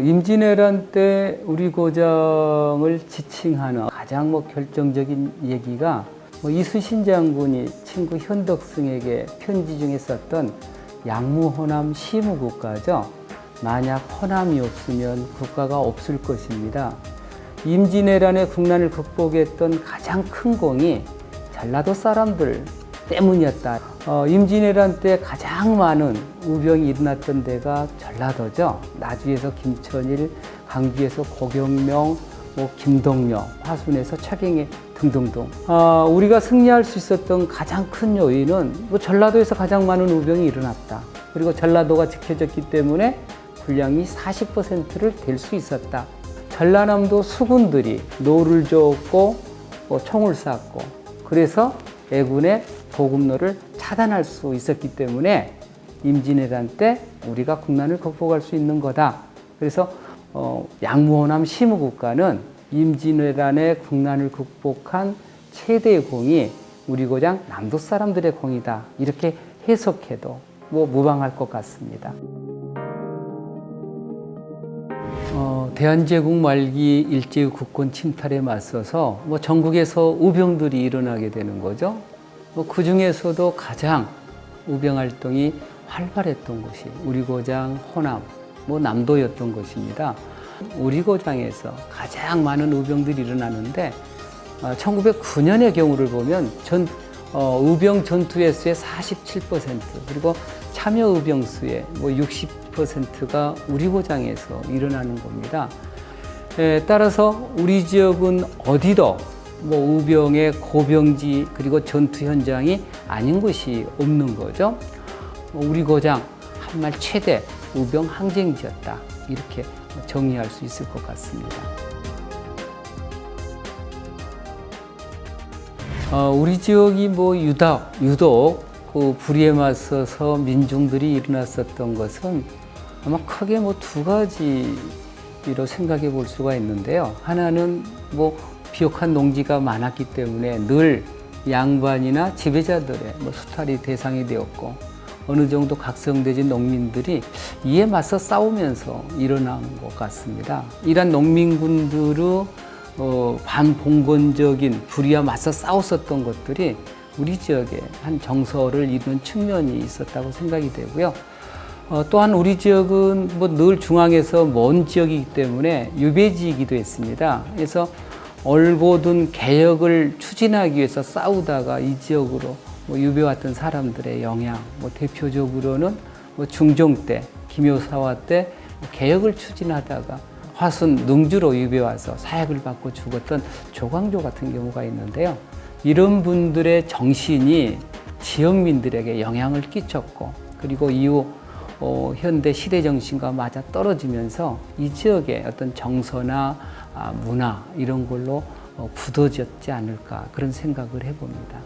임진왜란 때 우리 고장을 지칭하는 가장 뭐 결정적인 얘기가 뭐 이수신 장군이 친구 현덕승에게 편지 중에 썼던 양무 호남 시무국가죠. 만약 호남이 없으면 국가가 없을 것입니다. 임진왜란의 국난을 극복했던 가장 큰 공이 전라도 사람들 때문이었다. 어, 임진왜란 때 가장 많은 우병이 일어났던 데가 전라도죠. 나주에서 김천일, 강주에서 고경명, 뭐 김동명, 화순에서 최경희 등등등. 어, 우리가 승리할 수 있었던 가장 큰 요인은 뭐 전라도에서 가장 많은 우병이 일어났다. 그리고 전라도가 지켜졌기 때문에 분량이 40%를 될수 있었다. 전라남도 수군들이 노를 줬고 뭐 총을 쐈고 그래서 애군의 보급로를 차단할 수 있었기 때문에 임진왜란 때 우리가 국난을 극복할 수 있는 거다. 그래서 어, 양무호남 시무국가는 임진왜란의 국난을 극복한 최대의 공이 우리 고장 남도 사람들의 공이다. 이렇게 해석해도 뭐 무방할 것 같습니다. 어, 대한제국 말기 일제의 국권 침탈에 맞서서 뭐 전국에서 우병들이 일어나게 되는 거죠. 뭐그 중에서도 가장 우병 활동이 활발했던 곳이 우리 고장 호남, 뭐 남도였던 것입니다. 우리 고장에서 가장 많은 우병들이 일어나는데 어, 1909년의 경우를 보면 전 어, 우병 전투 횟수의 47% 그리고 참여 우병 수의 뭐 60%가 우리 고장에서 일어나는 겁니다. 에, 따라서 우리 지역은 어디도 뭐 우병의 고병지 그리고 전투 현장이 아닌 곳이 없는 거죠. 우리 고장 한말 최대 우병 항쟁지였다 이렇게 정리할 수 있을 것 같습니다. 어, 우리 지역이 뭐 유독, 유독 그 불의에 맞서서 민중들이 일어났었던 것은 아마 크게 뭐 두 가지로 생각해 볼 수가 있는데요. 하나는 뭐 비옥한 농지가 많았기 때문에 늘 양반이나 지배자들의 뭐 수탈이 대상이 되었고 어느 정도 각성되진 농민들이 이에 맞서 싸우면서 일어난 것 같습니다. 이란 농민군들의 어, 반봉건적인 불의와 맞서 싸웠었던 것들이 우리 지역에 한 정서를 이루는 측면이 있었다고 생각이 되고요. 어, 또한 우리 지역은 뭐 늘 중앙에서 먼 지역이기 때문에 유배지이기도 했습니다. 그래서 얼고든 개혁을 추진하기 위해서 싸우다가 이 지역으로 뭐 유배 왔던 사람들의 영향, 뭐 대표적으로는 뭐 중종 때, 김효사화 때 개혁을 추진하다가 화순 능주로 유배 와서 사약을 받고 죽었던 조광조 같은 경우가 있는데요. 이런 분들의 정신이 지역민들에게 영향을 끼쳤고 그리고 이후 어, 현대 시대 정신과 맞아 떨어지면서 이 지역의 어떤 정서나 아, 문화 이런 걸로 어, 굳어졌지 않을까 그런 생각을 해봅니다.